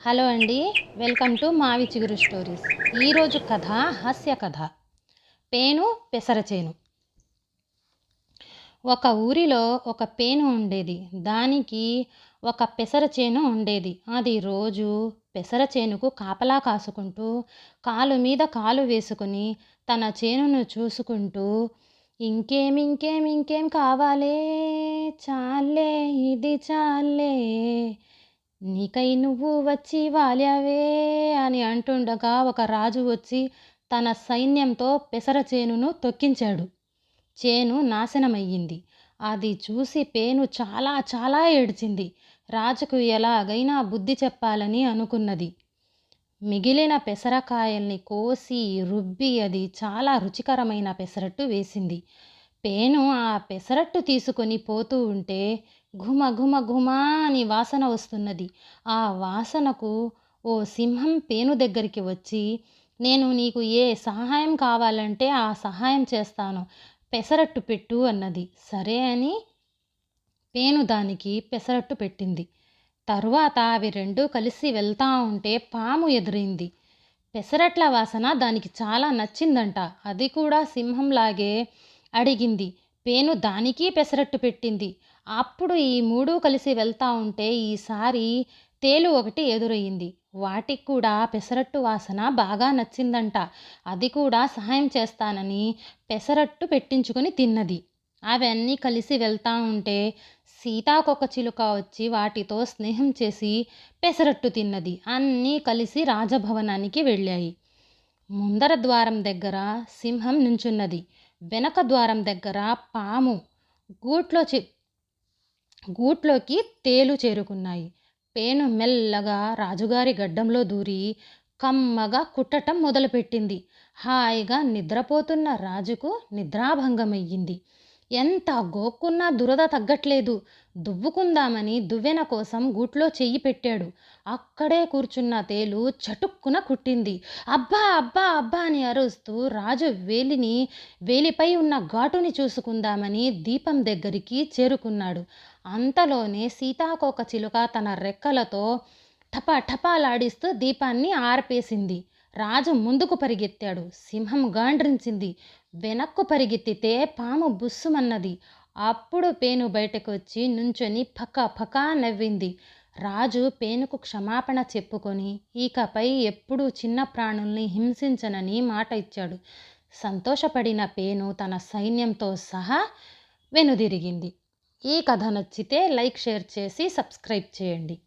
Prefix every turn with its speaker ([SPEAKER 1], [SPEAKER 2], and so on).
[SPEAKER 1] Hello అండి welcome to మావి చిగురు స్టోరీస్. ఈరోజు కథ హాస్య కథ. పేను పెసరచేను. ఒక ఊరిలో ఒక పేను ఉండేది. దానికి ఒక పెసర చేను ఉండేది. అది రోజు పెసర చేనుకు కాపలా కాసుకుంటూ కాలు మీద కాలు వేసుకుని తన చేనును చూసుకుంటూ ఇంకేం ఇంకేం ఇంకేం కావాలే? చాలే ఇది చాలే నీకై నువ్వు వచ్చి వాల్యావే అని అంటుండగా ఒక రాజు వచ్చి తన సైన్యంతో పెసర చేనును తొక్కించాడు. చేను నాశనమయ్యింది. అది చూసి పేను చాలా చాలా ఏడ్చింది. రాజుకు ఎలాగైనా బుద్ధి చెప్పాలని అనుకున్నది. మిగిలిన పెసరకాయల్ని కోసి రుబ్బి అది చాలా రుచికరమైన పెసరట్టు వేసింది. పేను ఆ పెసరట్టు తీసుకొని పోతూ ఉంటే ఘుమ ఘుమ ఘుమ అని వాసన వస్తున్నది. ఆ వాసనకు ఓ సింహం పేను దగ్గరికి వచ్చి నేను నీకు ఏ సహాయం కావాలంటే ఆ సహాయం చేస్తాను పెసరట్టు పెట్టు అన్నది. సరే అని పేను దానికి పెసరట్టు పెట్టింది. తరువాత అవి రెండూ కలిసి వెళ్తా ఉంటే పాము ఎదురైంది. పెసరట్ల వాసన దానికి చాలా నచ్చిందంట. అది కూడా సింహంలాగే అడిగింది. పేను దానికి పెసరట్టు పెట్టింది. అప్పుడు ఈ మూడు కలిసి వెళ్తా ఉంటే ఈసారి తేలు ఒకటి ఎదురయ్యింది వాటికి కూడా పెసరట్టు వాసన బాగా నచ్చిందంట. అది కూడా సహాయం చేస్తానని పెసరట్టు పెట్టించుకొని తిన్నది. అవన్నీ కలిసి వెళ్తా ఉంటే సీతాకొక చిలుక వచ్చి వాటితో స్నేహం చేసి పెసరట్టు తిన్నది. అన్నీ కలిసి రాజభవనానికి వెళ్ళాయి. ముందర ద్వారం దగ్గర సింహం నుంచున్నది. వెనక ద్వారం దగ్గర పాము గూట్లో చె గూట్లోకి తేలు చేరుకున్నాయి. పేను మెల్లగా రాజుగారి గడ్డంలో దూరి కమ్మగా కుట్టటం మొదలుపెట్టింది. హాయిగా నిద్రపోతున్న రాజుకు నిద్రాభంగమయ్యింది. ఎంత గోక్కున్నా దురద తగ్గట్లేదు. దువ్వుకుందామని దువ్వెన కోసం గూట్లో చెయ్యి పెట్టాడు. అక్కడే కూర్చున్న తేలు చటుక్కున కుట్టింది. అబ్బా అబ్బా అబ్బా అని అరుస్తూ రాజు వేలిని వేలిపై ఉన్న ఘాటుని చూసుకుందామని దీపం దగ్గరికి చేరుకున్నాడు. అంతలోనే సీతాకోక చిలుక తన రెక్కలతో టపా టపాలాడిస్తూ దీపాన్ని ఆర్పేసింది. రాజు ముందుకు పరిగెత్తాడు. సింహం గాండ్రించింది. వెనక్కు పరిగెత్తితే పాము బుస్సుమన్నది. అప్పుడు పేను బయటకు వచ్చి నుంచొని పక్క పకా నవ్వింది. రాజు పేనుకు క్షమాపణ చెప్పుకొని ఇకపై ఎప్పుడూ చిన్న ప్రాణుల్ని హింసించనని మాట ఇచ్చాడు. సంతోషపడిన పేను తన సైన్యంతో సహా వెనుదిరిగింది. ఈ కథ నచ్చితే లైక్ షేర్ చేసి సబ్స్క్రైబ్ చేయండి.